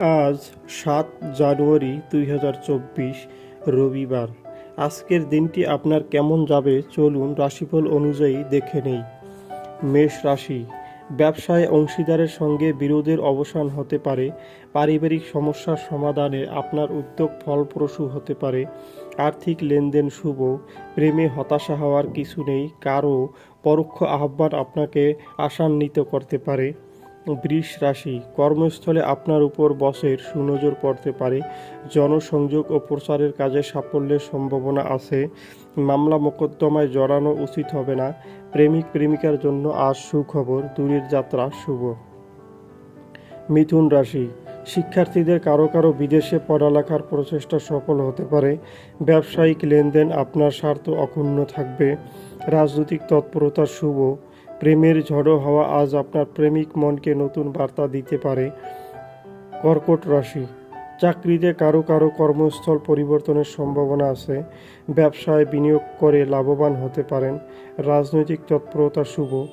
আজ সাত জানুয়ারি দুই হাজার চব্বিশ রবিবার। আজকের দিনটি আপনার কেমন যাবে চলুন রাশিফল অনুযায়ী দেখে নেই। মেষ রাশি, ব্যবসায় অংশীদারের সঙ্গে বিরোধের অবসান হতে পারে, পারিবারিক সমস্যার সমাধানে আপনার উদ্যোগ ফলপ্রসূ হতে পারে, আর্থিক লেনদেন শুভ, প্রেমে হতাশা হওয়ার কিছু নেই, কারও পরোক্ষ আহ্বান আপনাকে আশান্বিত করতে পারে। বৃষ রাশি, কর্মস্থলে আপনার উপর বসের সুনজর পড়তে পারে। জনসংযোগ ও প্রচারের কাজে সাফল্যের সম্ভাবনা আছে। মামলা মোকদ্দমায় জড়ানো উচিত হবে না। প্রেমিক প্রেমিকার জন্য আজ সুখবর, দূরের যাত্রা শুভ। মিথুন রাশি, শিক্ষার্থীদের কারও কারও বিদেশে পড়ালেখার প্রচেষ্টা সফল হতে পারে। ব্যবসায়িক লেনদেন আপনার স্বার্থ অক্ষুণ্ণ থাকবে। রাজনৈতিক তৎপরতা শুভ। প্রেমের ঝড়ো হওয়া আজ আপনার প্রেমিক মনকে নতুন বার্তা দিতে পারে। কর্কট রাশি। চাকরিতে কারও কারও কর্মস্থল পরিবর্তনের সম্ভাবনা আছে। ব্যবসায় বিনিয়োগ করে লাভবান হতে পারেন। রাজনৈতিক তৎপরতা শুভ।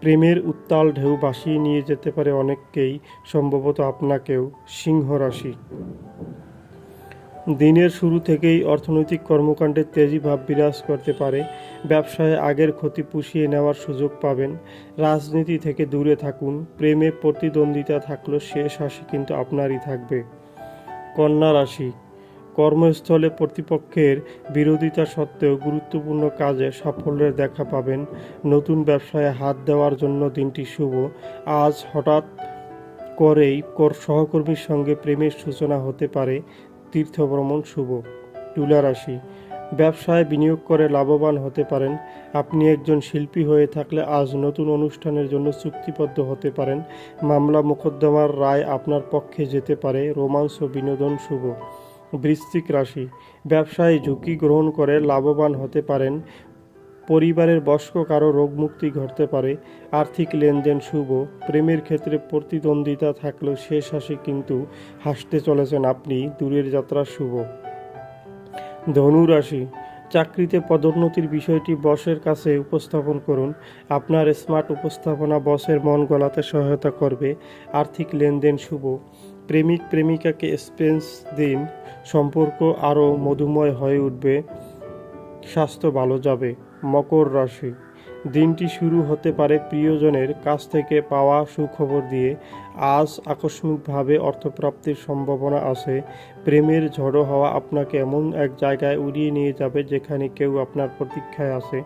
প্রেমের উত্তাল ঢেউ ভাসিয়ে নিয়ে যেতে পারে অনেককেই, সম্ভবত আপনাকেও। সিংহ রাশি। দিনের শুরু থেকেই অর্থনৈতিক কর্মকাণ্ডে তেজি ভাব বিরাজ করতে পারে। ব্যবসায় আগের ক্ষতি পুষিয়ে নেওয়ার সুযোগ পাবেন। রাজনীতি থেকে দূরে থাকুন। প্রেমে প্রতিদ্বন্দ্বিতা থাকলেও শেষ হাসি কিন্তু আপনারই থাকবে। কন্যা রাশি। কর্মস্থলে প্রতিপক্ষের বিরোধিতা সত্ত্বেও গুরুত্বপূর্ণ কাজে সাফল্যের দেখা পাবেন। নতুন ব্যবসায় হাত দেওয়ার জন্য দিনটি শুভ। আজ হঠাৎ করেই কর, সহকর্মীর সঙ্গে প্রেমের সূচনা হতে পারে। তীর্থভ্রমণ শুভ। তুলা রাশি। ব্যবসায় বিনিয়োগ করে লাভবান হতে পারেন। আপনি একজন শিল্পী হয়ে থাকলে আজ নতুন অনুষ্ঠানের জন্য চুক্তিবদ্ধ হতে পারেন। মামলা মোকদ্দমার রায় আপনার পক্ষে যেতে পারে। রোমাঞ্চ বিনোদন শুভ। বৃশ্চিক রাশি। ব্যবসায় ঝুঁকি গ্রহণ করে লাভবান হতে পারেন। পরিবারের বয়স্ক কারও রোগমুক্তি ঘটতে পারে, আর্থিক লেনদেন শুভ, প্রেমের ক্ষেত্রে প্রতিদ্বন্দ্বিতা থাকলেও শেষ হাসি কিন্তু হাসতে চলেছেন আপনি, দূরের যাত্রা শুভ। ধনুরাশি চাকরিতে পদোন্নতির বিষয়টি বসের কাছে উপস্থাপন করুন, আপনার স্মার্ট উপস্থাপনা বসের মন গলাতে সহায়তা করবে, আর্থিক লেনদেন শুভ, প্রেমিক প্রেমিকাকে স্পেন্স দিন, সম্পর্ক আরও মধুময় হয়ে উঠবে, স্বাস্থ্য ভালো যাবে। মকর রাশি। দিনটি শুরু হতে পারে প্রিয়জনের কাছ থেকে পাওয়া সুখবর দিয়ে। আজ আকস্মিকভাবে অর্থপ্রাপ্তির সম্ভাবনা আছে। প্রেমের ঝড়ো হওয়া আপনাকে এমন এক জায়গায় উড়িয়ে নিয়ে যাবে যেখানে কেউ আপনার প্রতীক্ষায় আছে।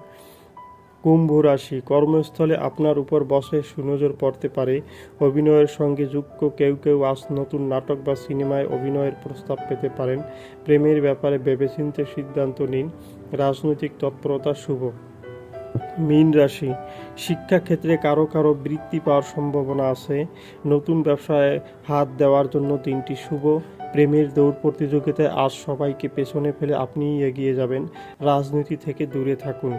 কুম্ভ রাশি কর্মস্থলে আপনার উপর বসে সুনজর পড়তে পারে। অভিনয়ের সঙ্গে যুক্ত কেউ কেউ আজ নতুন নাটক বা সিনেমায় অভিনয়ের প্রস্তাব পেতে পারেন। প্রেমের ব্যাপারে ভেবেচিন্তে সিদ্ধান্ত নিন। রাজনৈতিক তৎপরতা শুভ। মীন রাশি, শিক্ষাক্ষেত্রে কারও কারও বৃত্তি পাওয়ার সম্ভাবনা আছে। নতুন ব্যবসায় হাত দেওয়ার জন্য দিনটি শুভ। প্রেমের দৌড় প্রতিযোগিতায় আজ সবাইকে পেছনে ফেলে আপনিই এগিয়ে যাবেন। রাজনীতি থেকে দূরে থাকুন।